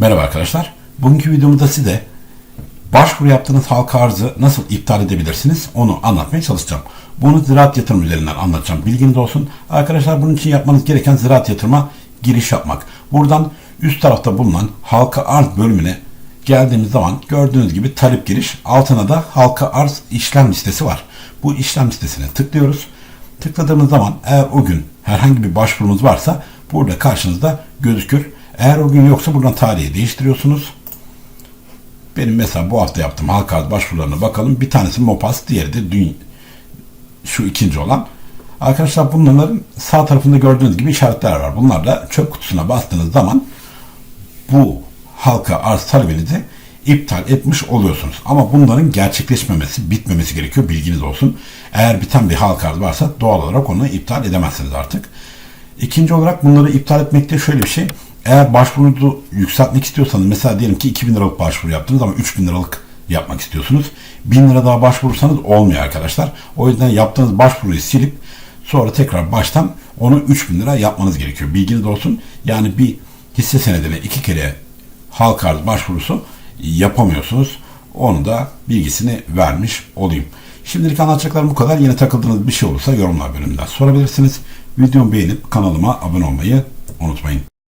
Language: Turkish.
Merhaba arkadaşlar. Bugünkü videomda size başvuru yaptığınız halka arzı nasıl iptal edebilirsiniz onu anlatmaya çalışacağım. Bunu ziraat yatırım üzerinden anlatacağım. Bilginiz olsun. Arkadaşlar bunun için yapmanız gereken ziraat yatırıma giriş yapmak. Buradan üst tarafta bulunan halka arz bölümüne geldiğimiz zaman gördüğünüz gibi talep giriş altına da halka arz işlem listesi var. Bu işlem listesine tıklıyoruz. Tıkladığımız zaman eğer o gün herhangi bir başvurumuz varsa burada karşınızda gözükür. Eğer o gün yoksa buradan tarihi değiştiriyorsunuz. Benim mesela bu hafta yaptığım halka arz başvurularına bakalım. Bir tanesi Mopas, diğeri de dün şu ikinci olan. Arkadaşlar bunların sağ tarafında gördüğünüz gibi işaretler var. Bunlar da çöp kutusuna bastığınız zaman bu halka arz talebinizi iptal etmiş oluyorsunuz. Ama bunların gerçekleşmemesi, bitmemesi gerekiyor. Bilginiz olsun. Eğer biten bir halka arz varsa doğal olarak onu iptal edemezsiniz artık. İkinci olarak bunları iptal etmekte şöyle bir şey. Eğer başvurunuzu yükseltmek istiyorsanız mesela diyelim ki 2000 liralık başvuru yaptınız ama 3000 liralık yapmak istiyorsunuz. 1000 lira daha başvurursanız olmuyor arkadaşlar. O yüzden yaptığınız başvuruyu silip sonra tekrar baştan onu 3000 lira yapmanız gerekiyor. Bilginiz olsun. Yani bir hisse senedine iki kere halka arz başvurusu yapamıyorsunuz. Onu da bilgisini vermiş olayım. Şimdilik anlatacaklarım bu kadar. Yine takıldığınız bir şey olursa yorumlar bölümünden sorabilirsiniz. Videomu beğenip kanalıma abone olmayı unutmayın.